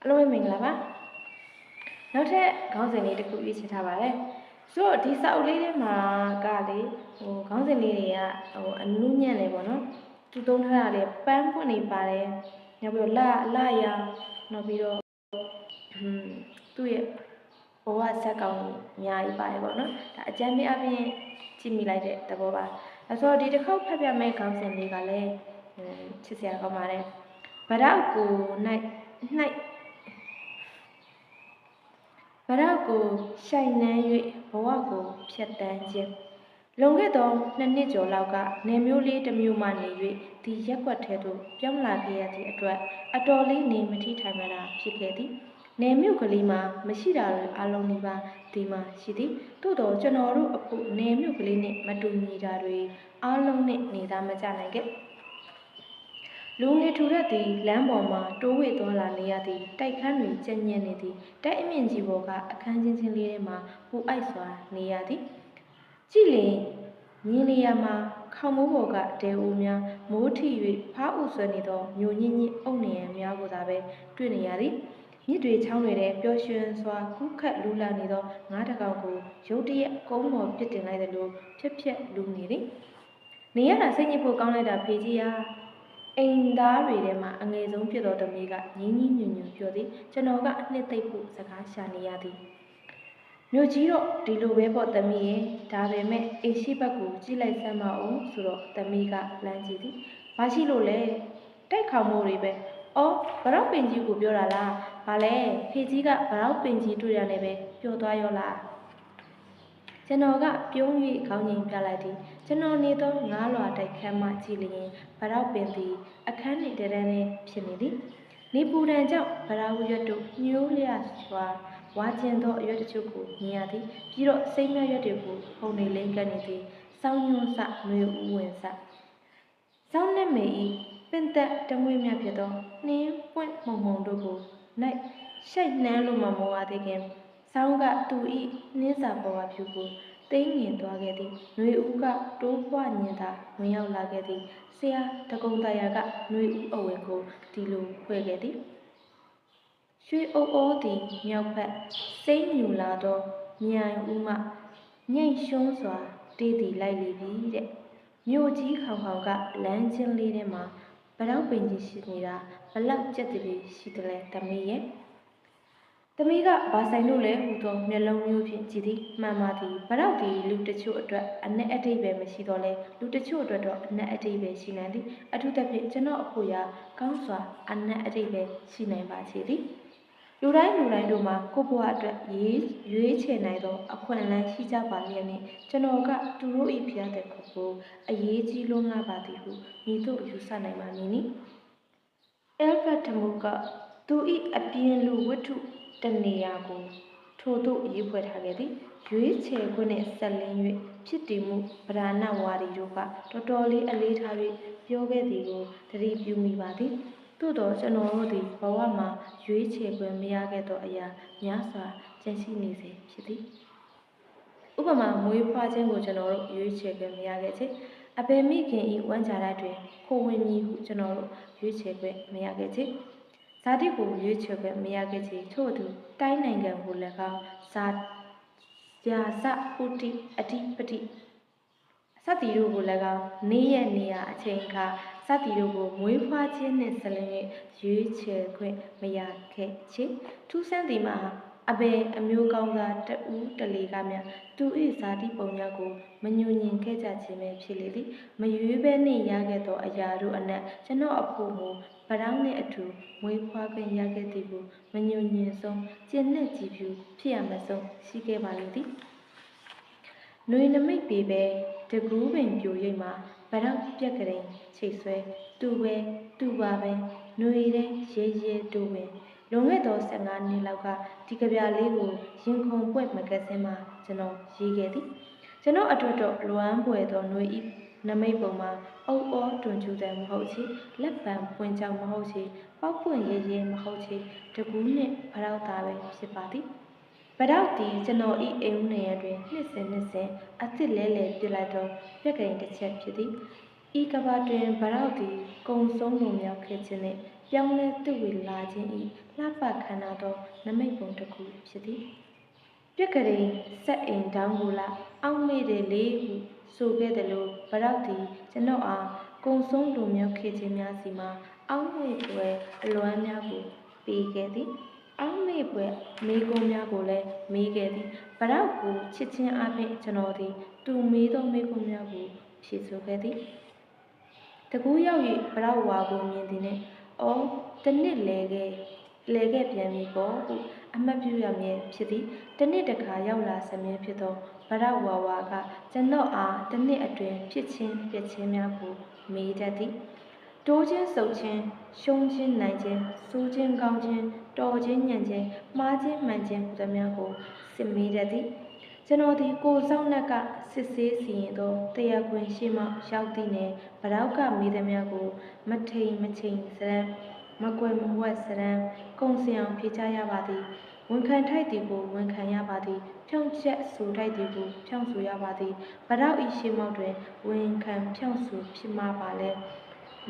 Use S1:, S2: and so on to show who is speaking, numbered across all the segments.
S1: အားလုံးပဲမင်္ဂလာပါနောက်ထပ်ခေါင်းစဉ်လေးတစ်ခုရေးချထားပါတယ်ဆိုတော့ဒီစာအုပ်လေးထဲမှာကလေဟိုခေါင်းစဉ်လေးတွေကဟိုအနုညံ့နေပေါ့နော်သူသုံးထားတာလေပန်းပွင့်နေပါတယ်နောက်ပြီးတော့လလရာနောက်ပြီးတော့ဟွန်းသူ့ရဲ့ဘဝဇက်ကောင်ကြီးအများကြီးပါတယ်ပေါ့နော်ဒါအကြမ်းပြအပြင်ကြည့်မိလိုက်တဲ့သဘောပါအဲဆိုတော့ဒီတစ်ခေါက်ဖတ်ပြမယ့်ခေါင်းစဉ်လေးကလည်းဟိုချစ်စရာကောင်းပါတယ်ဗရောက်ကို၌၌ ဗရောက်ကိုရှိုင်နှမ်း၍ဘဝကိုဖြတ်တန်းခြင်းလွန်ခဲ့သောနှစ်နှစ်ကျော်လောက်ကနယ်မျိုးလေးတစ်မျိုးမှနေ၍ဒီရက်ွက်ထဲသို့ပြောင်းလာခဲ့ရသည့်အတွက်အတော်လေးနေမထိထိုင်မတာဖြစ်ခဲ့သည်နယ်မြို့ကလေးမှာမရှိတာတွေအလုံးနေပါဒီမှာရှိသည်သို့တော့ကျွန်တော်တို့အခုနယ်မြို့ကလေးနဲ့မတူညီတာတွေအလုံးနဲ့နေသားမကြနိုင်ခဲ့ လူငယ်ထူရက်သည်လမ်းပေါ်မှတိုးဝှေ့သွားလာနေရသည်တိုက်ခန်းတွင်ကျဉ်ညက်နေသည်တိုက်အမြင့်ကြီးပေါ်ကအခန်းချင်းချင်းလေးထဲမှပူအိုက်စွာနေရသည်ကြည်လင်မြင်းနေရမှာခေါမိုးပေါ်ကတဲဦးများမိုးထီ၍ဖားဥဆွဲနေသောမြို့ညင်းညင်းအုပ်နေရန်များကိုသာပဲတွေ့နေရသည်မြစ်တွေချောင်းတွေထဲပျော်ရွှင်စွာကူးခတ်လူလာနေသောငါးတကောင်ကိုရုတ်တရက်ကုန်းပေါ်ပစ်တင်လိုက်သလိုဖြက်ဖြက်လူနေသည်နေရတာစိတ်ညစ်ဖို့ကောင်းလိုက်တာဖေကြီးယာ အိမ်သားတွေထဲမှာအငယ်ဆုံးဖြစ်သောသမီးကငင်းငင်းညွညွပြောသည်ကျွန်တော်ကနှစ်သိပ်ဖို့စကားရှာနေရသည်မြို့ကြီးတော့ဒီလိုပဲပေါ့သမီးရဲ့ဒါပေမဲ့အိရှိဘက်ကိုကြည့်လိုက်စမ်းပါဦးဆိုတော့သမီးကလမ်းကြည့်သည်ဘာရှိလို့လဲတိုက်ခေါမိုးတွေပဲအော်ဘရောက်ပင်ကြီးကိုပြောတာလားဘာလဲဖေကြီးကဘရောက်ပင်ကြီးတွေ့ရတယ်ပဲပျော်သွားရောလား ကျွန်တော်ကပြုံး၍ခေါင်းငိမ်ပြလိုက်သည်ကျွန်တော်နေသောငားလွာတိုက်ခန်းမှကြည့်လျင်ဘရောက်ပင်သည်အခန်းနှင့်တရန်းနှင့်ဖြစ်နေသည်နေပူတန်ကြောင့်ဗရာဝရွတ်တို့ညှိုးလျစွာဝါကျင်သောအရွက်တချို့ကိုမြင်ရသည်ပြီးတော့စိမ့်မြရွက်တွေကိုဖုန်နေလိမ့်ကပ်နေသည်စောင်းညွန့်စနှွေဦးဝင်စစောင်းနဲ့မေဤပင်သက်တမွေးမြဖြစ်သောနှင်းပွင့်မှုံမှုံတို့ကို၌ရှိုက်နှမ်းလို့မမောရသေးခင် ။ဆောင်းကသူဤနင်းစာပေါ်ဝဖြူကိုသိငင်သွားခဲ့သည်။နှွေဦးကတိုးပွားညင်သာဝင်ရောက်လာခဲ့သည်။ဆရာတကုံတရာကနှွေဦးအဝယ်ကိုဒီလိုခွဲခဲ့သည်။ရွှေအိုးအိုးသည်မြောက်ဘက်စိမ့်ညူလာသောမြိုင်ဦးမှညိတ်ရှုံးစွာတေးသည်လိုက်လေပြီတဲ့။မြို့ကြီးခေါင်ခေါင်ကလမ်းချင်းလေးထဲမှာဗရောက်ပင်ကြီးရှိနေတာဘလောက်ကြက်တည်းရှိတယ်လဲတမေးရဲ့။ သမီးကဘာဆိုင်လို့လဲဟူသောမျက်လုံးမျိုးဖြင့်ကြည်သည်မှန်ပါသည်ဘရောက်ဒီလူတချို့အတွက်အနက်အထိပ်ပဲမရှိတော့လဲလူတချို့အတွက်တော့အနက်အထိပ်ပဲရှိနိုင်သည်အထူးသဖြင့်ကျွန်တော်အဖို့ရာကောင်းစွာအနက်အထိပ်ပဲရှိနိုင်ပါစေသည်လူတိုင်းလူတိုင်းတို့မှာကိုဘွားအတွက်ရေးရွေးချယ်နိုင်သောအခွင့်အလမ်းရှိကြပါလျက်နှင့်ကျွန်တော်ကသူတို့၏ဖျားတဲ့ခုကိုအရေးကြီးလွန်းလာပါသည်ဟုမိတို့ယူဆနိုင်ပါမည်နီ။အဲလ်ဖတ်ထမူကသူ၏အပြင်လူဝတ္ထု တနေရာကိုထို့သို့ရေးဖွဲ့ထားခဲ့သည်ရွေးချယ်ခွင့်နှင့်ဆက်လင်း၍ဖြစ်တည်မှုဗราဏဝါဒီတို့ကတော်တော်လေးအလေးထား၍ပြောခဲ့သည်ကိုသတိပြုမိပါသည်သို့တော့ကျွန်တော်တို့သည်ဘဝမှာရွေးချယ်ခွင့်မရခဲ့သောအရာများစွာကျန်ရှိနေစေဖြစ်သည်ဥပမာမွေးဖွားခြင်းကိုကျွန်တော်တို့ရွေးချယ်ခွင့်မရခဲ့ချေအပေမိခင်ဤဝမ်းကြတိုက်တွင်ခိုဝင်မည်ဟုကျွန်တော်တို့ရွေးချယ်ခွင့်မရခဲ့ချေ ဇာတိကိုရွေးချယ်ခွင့်မရခဲ့ချေထို့အတူတိုင်းနိုင်ငံကိုလည်းကောင်းဇာယာစဥတိအတိပတိစသည်တို့ကိုလည်းကောင်းနေ့ရက်နေရာအချိန်အခါစသည်တို့ကိုမွေးဖွားခြင်းနှင့်ဆက်လျက်ရွေးချယ်ခွင့်မရခဲ့ချေထူးဆန်းသည်မှာ အဘယ်အမျိုးကောင်းသားတဦးတလေကမြသူ၏ဇာတိပုံများကိုမညူညင်ခဲ့ကြခြင်းပဲဖြစ်လေသည်မရွေးဘဲနှင့်ရခဲ့သောအရာတို့အနက်ကျွန်တော်အဖို့မူဗရောင်းနှင့်အထူမွေးဖွားခွင့်ရခဲ့သည်ကိုမညူညင်ဆုံးကျင့်နှက်ကြည်ဖြူဖြစ်ရမဆုံးရှိခဲ့ပါလေသည်နှွေနမိတ်ပေပဲတကူးပင်ပြိုရိပ်မှာဗရောက်ပြက်ကလေးချိတ်ဆွဲတူပဲတူပါပဲနှွေတဲ့ရဲရဲတူပဲ လွန်ခဲ့သော15နှစ်လောက်ကဒီကြပြလေးကိုရင်ခုန်ပွက်မဂဇင်းမှာကျွန်တော်ရေးခဲ့သည်ကျွန်တော်အတွက်တော့လွမ်းပွေသောຫນွေဤနမိတ်ပုံမှာအုပ်အောတွန်ကျူတယ်မဟုတ်ချေလက်ပံပွင့်ကြောင်မဟုတ်ချေပေါက်ပွင့်ရဲရဲမဟုတ်ချေတကူးနှင့်ဗရောက်သားပဲဖြစ်ပါသည်ဗရောက်သည်ကျွန်တော်ဤအိမ်ဦးနေရတွင်နှစ်စဉ်နှစ်စဉ်အစ်စ်လဲလဲပြလိုက်တော့ပြက်ကလေးတစ်ချက်ဖြစ်သည် ဤကဘာတွင်ဗရောက်သည်ကုံဆုံးလိုမြောက်ခဲ့ခြင်းနှင့်ပြောင်းလဲသူဝေလာခြင်းဤလှပခန္ဓာသောနမိတ်ပုံတစ်ခုဖြစ်သည်ပြက်ကလေးစက်အိမ်တောင်းကိုလာအောက်မေ့တယ်လေဟုဆိုခဲ့တယ်လို့ဗရောက်သည်ကျွန်တော်အားကုံဆုံးလူမျိုးခေခြင်းများစီမှာအောက်မေ့ပွဲအလွမ်းများကိုပေးခဲ့သည်အောက်မေ့ပွဲမိကုံးများကိုလည်းမေးခဲ့သည်ဗရောက်ကိုချစ်ချင်းအပြင်ကျွန်တော်သည်သူမေးသောမိကုံးများကိုဖြေဆိုခဲ့သည် တကူရောက်၍ဗရောက်ဝါကိုမြင်သည်နှင့်အော်တစ်နှစ်လဲခဲ့လဲခဲ့ပြန်ပြီပေါ့ဟုအမှတ်ပြုရမည်ဖြစ်သည်တစ်နှစ်တစ်ခါရောက်လာစမြဲဖြစ်သောဗရောက်ဝါဝါကကျွန်တော်အားတစ်နှစ်အတွင်းဖြစ်ချင်းပြစ်ချင်းများကိုမေးတတ်သည်တိုးခြင်းစုပ်ခြင်းရှုံးခြင်းနိုင်ခြင်းစိုးခြင်းကောင်းခြင်းတော်ခြင်းညံ့ခြင်းမှားခြင်းမှန်ခြင်းဟူသည်များကိုစစ်မေးတတ်သည် ကျွန်တော်ဒီကိုယ်ဆောင်နှက်ကစစ်ဆေးစီရင်သောတရားခွင်ရှိမှရောက်သည့်နယ်ဗရောက်ကမေးသည်များကို မထိန်မချိန်စရန်မကွယ်မဝက်စရန်ကုံစင်အောင်ဖြေချရပါသည်ဝန်ခံထိုက်သည်ကိုဝန်ခံရပါသည်ဖြောင့်ချက်ဆိုထိုက်သည်ကိုဖြောင့်ဆိုရပါသည်ဗရောက်ဤရှိမောက်တွင်ဝန်ခံဖြောင့်ဆိုဖြစ်မှာပါလဲ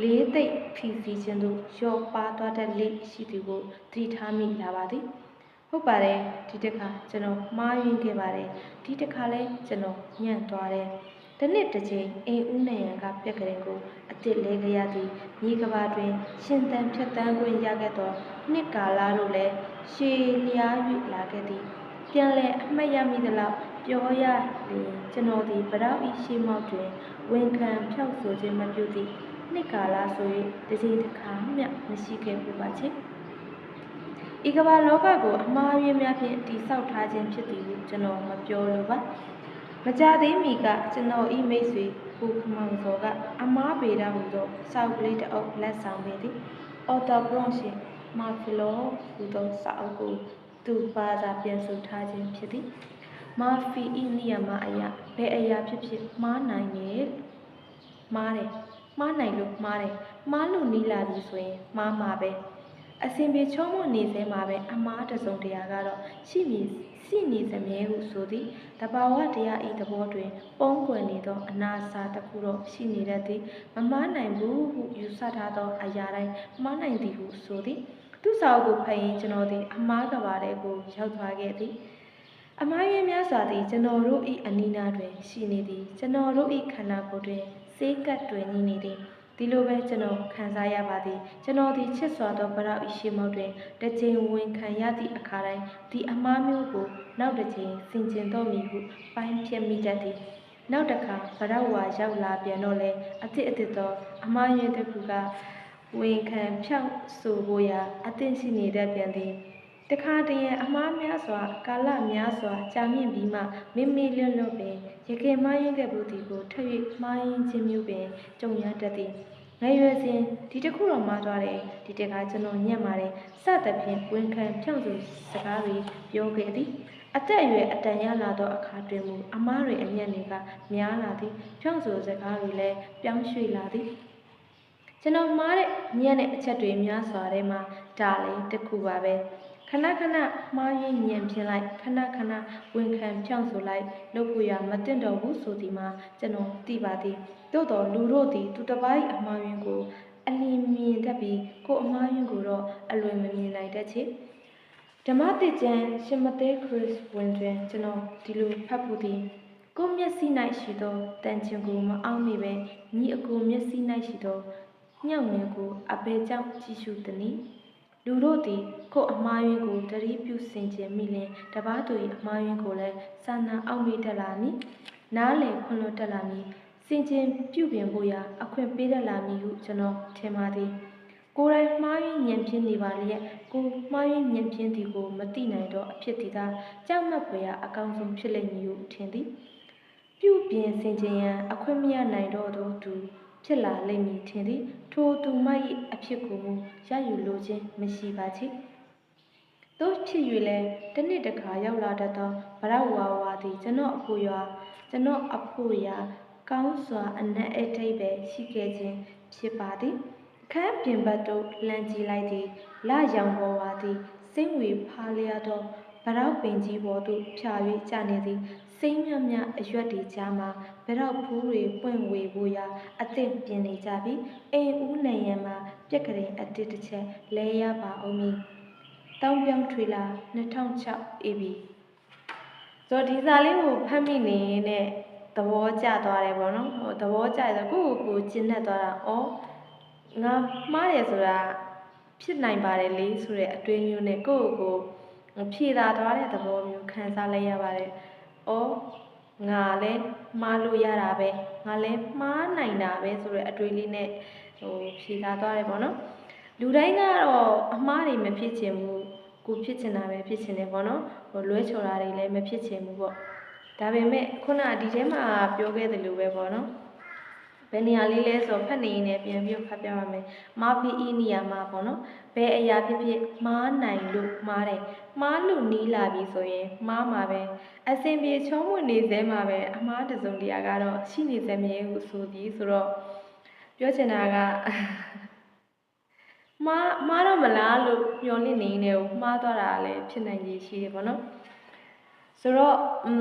S1: လေးသိပ်ဖီစီခြင်းသို့ရော့ပါသွားတဲ့လေရှိသူကိုသတိထားမိလာပါသည် ဟုတ်ပါတယ်ဒီတစ်ခါကျွန်တော်မှားယွင်းခဲ့ပါတယ်ဒီတစ်ခါလဲကျွန်တော်ညံ့သွားတယ်တနစ်တစ်ချိန်အိမ်ဦးနိုင်ရန်ကပြက်ကလေးကိုအစ်စ်လဲကြရသည်မြေကဘာတွင် ရှင်သန်ဖြတ်တန်းခွင့်ရခဲ့သောနှစ်ကာလတို့လည်းရှည်လျား၍လာခဲ့သည်ပြန်လဲအမှတ်ရမိသလောက်ပြောရရင်ကျွန်တော်ဒီဗရောက်ဤရှိမောက်တွင်ဝန်ခံဖြောက်ဆိုခြင်းမပြုသည့်နှစ်ကာလဆို၍တစ်ချိန်တစ်ခါမျှမရှိခဲ့ဘူးပါချေ။ ဤကမ္ဘာလောကကိုအမှားယွင်းများဖြင့်တည်ဆောက်ထားခြင်းဖြစ်သည်ဟုကျွန်တော်မပြောလိုပါ။မကြသေးမီကကျွန်တော်ဤမိတ်ဆွေကိုခမောင်စော်ကအမားပေတာဟူသောစောက်ကလေးတစ်အုပ်လက်ဆောင်ပေသည်။ Author Bronche မာဖီလိုဟူသောစာအုပ်ကိုသူဘာသာပြန်ဆိုထားခြင်းဖြစ်သည်။မာဖီဤနိယမအရာဘယ်အရာဖြစ်ဖြစ်မှားနိုင်ရဲ့မှားတယ်မှားနိုင်လို့မှားတယ်မှားလို့နီးလာပြီဆိုရင်မှားမှာပဲ အစင်ပြေချုံးမနေစဲမှာပဲအမားတစုံတရာကတော့ရှိမည်ရှိနေစမြဲဟုဆိုသည်တဘာဝတရားဤသဘောတွင် ပုံကွယ်နေသောအနာစာတစ်ခုတော့ရှိနေတတ်သည်မမှားနိုင်ဘူးဟုယူဆထားသောအရာတိုင်းမှားနိုင်သည်ဟုဆိုသည်သူစာအုပ်ကိုဖတ်ရင်ကျွန်တော်သည်အမားကဘာတဲ့ကိုရောက်သွားခဲ့သည်အမားရင်းများစွာသည်ကျွန်တော်တို့၏အနိနာတွင်ရှိနေသည်ကျွန်တော်တို့၏ခန္ဓာကိုယ်တွင်စေကတ်တွင်နေနေသည် ဒီလိုပဲကျွန်တော်ခံစားရပါသည်ကျွန်တော်သည်ချစ်စွာသောဗရောက်၏ရှိမောက်တွင်တစ်ချိန်ဝင်ခံရသည့်အခါတိုင်းဒီအမားမျိုးကိုနောက်တစ်ချိန်ဆင်ကျင်တော့မည်ဟုပိုင်းဖြတ်မိတတ်သည်နောက်တစ်ခါဗရောက်ဝါရောက်လာပြန်တော့လဲအစ်စ်အစ်စ်သောအမားရင်းတစ်ခုကဝင်ခံဖြောက်ဆိုဖို့ရာအသင့်ရှိနေတတ်ပြန်သည် တခါတရံအမားများစွာကာလများစွာကြာမြင့်ပြီးမှမိမိလွတ်လွတ်ပင်ရခင်မှားယွင်းခဲ့မှုသည်ကိုထပ်၍မှားယွင်းခြင်းမျိုးပင်ကြုံရတတ်သည်ငယ်ရွယ်စဉ်ဒီတစ်ခုတော့မှားသွားတယ်ဒီတစ်ခါကျွန်တော်ညံ့ပါတယ်စသဖြင့်ဝန်ခံဖြောင့်သူစကားတွေပြောခဲ့သည်အသက်အရွယ်အတန်ရလာသောအခါတွင်မူအမားတွေအညံ့တွေကများလာသည်ဖြောင့်ဆိုစကားတွေလည်းပြောင်းရွှေ့လာသည်ကျွန်တော်မှားတဲ့ညံ့တဲ့အချက်တွေများစွာထဲမှာဒါလည်းတစ်ခုပါပဲ ခဏခဏမှားရင်းညံပြင်းလိုက်ခဏခဏဝန်ခံဖြောင့်ဆိုလိုက်လုပ်ဖို့ရမတင်တော့ဘူးဆိုဒီမှာကျွန်တော်သိပါသည်သို့တော်လူတို့သည်သူတစ်ပိုင်းအမှားယွင်းကိုအလင်းမြင်တတ်ပြီးကိုယ်အမှားယွင်းကိုတော့အလွယ်မမြင်နိုင်တတ်ချေဓမ္မတိကျမ်းရှင်မသေးခရစ်ဝင်တွင်ကျွန်တော်ဒီလိုဖတ်ဖို့သည်ကိုယ်မျက်စိ၌ရှိသောတန်ချင်ကိုမအောင်မိပဲညီအကိုမျက်စိ၌ရှိသောညောင်ငယ်ကိုအဘယ်ကြောင့်ကြည့်ရှုသနည်း လူတို့သည်ကိုယ်အမှားယွင်းကိုတတိပြုစင်ကြယ်မိလင်တပားသူ၏အမှားယွင်းကိုလည်းစာနာအောက်မေ့တတ်လာမည်နားလည်ခွင့်လွှတ်တတ်လာမည်စင်ကြယ်ပြုပြင်ဖို့ရာအခွင့်ပေးတတ်လာမည်ဟုကျွန်တော်ထင်ပါသည်ကိုယ်တိုင်မှားယွင်းညံပြင်းနေပါလျက်ကိုယ်မှားယွင်းညံပြင်းသည်ကိုမသိနိုင်တော့အဖြစ်ဒီသာကြောက်မက်ဖွယ်ရာအကောင်းဆုံးဖြစ်လိမ့်မည်ဟုထင်သည်ပြုပြင်ဆင်ခြင်ရန်အခွင့်မရနိုင်တော့သောသူဖြစ်လာလိမ့်မည်ထင်သည် ထိုသူမ၏အဖြစ်ကိုမူရယူလိုခြင်းမရှိပါချေတို့ဖြစ်၍လဲတစ်နှစ်တစ်ခါရောက်လာတတ်သောဗရဝါဝါသည်ကျွန်တော်အဖို့ရွာကျွန်တော်အဖို့ရာကောင်းစွာအနက်အထိပ်ပဲရှိခဲ့ခြင်းဖြစ်ပါသည်အခန်းပြင်ဘက်သို့လှမ်းကြည့်လိုက်သည်လရောင်ပေါ်ဝါသည်စိမ့်ဝေဖားလျားသောဗရောက်ပင်ကြီးပေါ်သို့ဖြာ၍ကျနေသည် စစိမ့်မြတ်မြတ်အရွက်တွေကြားမှာဘယ်တော့ဘူးတွေပွင့်ဝေဖို့ရာအသင့်ပြင်နေကြပြီအိမ်ဦးနိုင်ရန်မှာပြက်ကလေးအတစ်တစ်ချက်လဲရပါအောင်မည်တောင်းပြောင်းထွေလာ2006 AB ဆိုတော့ဒီစာလေးကိုဖတ်မိနေနဲ့သဘောကျသွားတယ်ပေါ့နော်ဟိုသဘောကျတယ်ဆိုကိုယ့်ကိုယ်ကိုကျဉ်းနဲ့သွားတာဩငါမှားတယ်ဆိုတာဖြစ်နိုင်ပါတယ်လေဆိုတဲ့အတွေးမျိုးနဲ့ကိုယ့်ကိုယ်ကိုဖြေသာသွားတဲ့သဘောမျိုးခံစားလိုက်ရပါတယ် ဩငါလည်းမှားလို့ရတာပဲငါလည်းမှားနိုင်တာပဲဆိုတဲ့အတွေးလေးနဲ့ဟိုဖြေသာသွားတယ်ပေါ့နော်လူတိုင်းကတော့အမှားတွေမဖြစ်ချင်ဘူးကိုဖြစ်ချင်တာပဲဖြစ်ချင်တယ်ပေါ့နော်ဟိုလွဲချော်တာတွေလည်းမဖြစ်ချင်ဘူးပေါ့ဒါပေမဲ့ခုနကဒီထဲမှာပြောခဲ့သလိုပဲပေါ့နော် ဘယ်နေရာလေးလဲဆိုဖတ်နေရင်လည်းပြန်ပြီးဖတ်ပြပါမယ်။မာဖီအီနေရာမှာပေါ့နော်။ဘယ်အရာဖြစ်ဖြစ်မားနိုင်လို့မားတယ်။မားလို့နီးလာပြီဆိုရင်မားမှာပဲ။အစင်ပြေချောမွေ့နေသေးမှာပဲအမားတစ်စုံတရာကတော့ရှိနေသေးမြဲဟုဆိုသည်ဆိုတော့ပြောချင်တာကမှားမှားတော့မလားလို့မျှော်လင့်နေနေကိုမှားသွားတာလည်းဖြစ်နိုင်ကြီးရှိတယ်ပေါ့နော်ဆိုတော့อื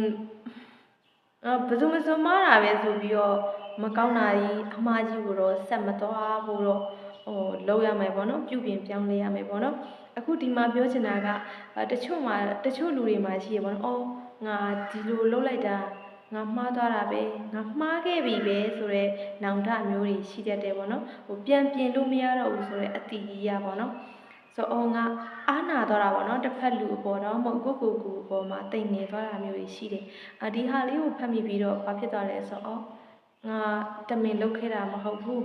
S1: ม အဘယ်သူမဆိုမှားတာပဲဆိုပြီးတော့မကောင်းတာကြီးအမှားကြီးကိုတော့ဆက်မသွားဖို့တော့ဟိုလုပ်ရမယ်ပေါ့နော်ပြုပြင်ပြောင်းလဲရမယ်ပေါ့နော်အခုဒီမှာပြောချင်တာကအဲတချို့မှာတချို့လူတွေမှာရှိရပေါ့နော်အော်ငါဒီလိုလုပ်လိုက်တာငါမှားသွားတာပဲငါမှားခဲ့ပြီပဲဆိုတော့နောင်တမျိုးတွေရှိတတ်တယ်ပေါ့နော်ဟိုပြန်ပြင်လို့မရတော့ဘူးဆိုတော့အတီးကြီးရပေါ့နော် ဆိုအော်ငါအားနာသွားတာပေါ့နော်တစ်ဖက်လူအပေါ်တော့မဟုတ်ကိုယ့်ကိုယ်ကိုယ်အပေါ်မှာတိတ်နေသွားတာမျိုးတွေရှိတယ်အဒီဟာလေးကိုဖတ်မိပြီးတော့ဘာဖြစ်သွားလဲဆိုတော့အော်ငါတမင်လုပ်ခဲ့တာမဟုတ်ဘူး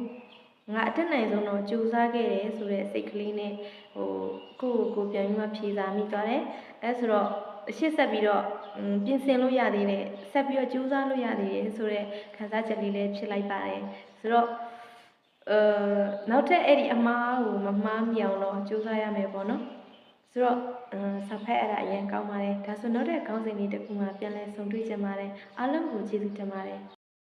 S1: ငါအတက်နိုင်ဆုံးတော့ကြိုးစားခဲ့တယ်ဆိုတဲ့စိတ်ကလေးနဲ့ဟိုကိုယ့်ကိုယ်ကိုယ်ပြန်ပြီးမှဖြေစာမိသွားတယ်အဲဆိုတော့အရှိဆက်ပြီးတော့อืมပြင်ဆင်လို့ရသေးတယ်ဆက်ပြီးတော့ကြိုးစားလို့ရသေးတယ်ဆိုတော့ခံစားချက်လေးလည်းဖြစ်လိုက်ပါတယ်ဆိုတော့ အဲနောက်ထပ်အဲ့ဒီအမားကိုမမှားမြောင်တော့ကြိုးစားရမယ်ပေါ့နော်ဆိုတော့အမ်စာဖက်အဲ့ဒါအရင်ကောင်းပါတယ်ဒါဆိုနောက်တဲ့ခေါင်းစဉ်လေးတစ်ခုမှပြန်လဲဆုံတွေ့ကြပါတယ်အားလုံးကိုကျေးဇူးတင်ပါတယ်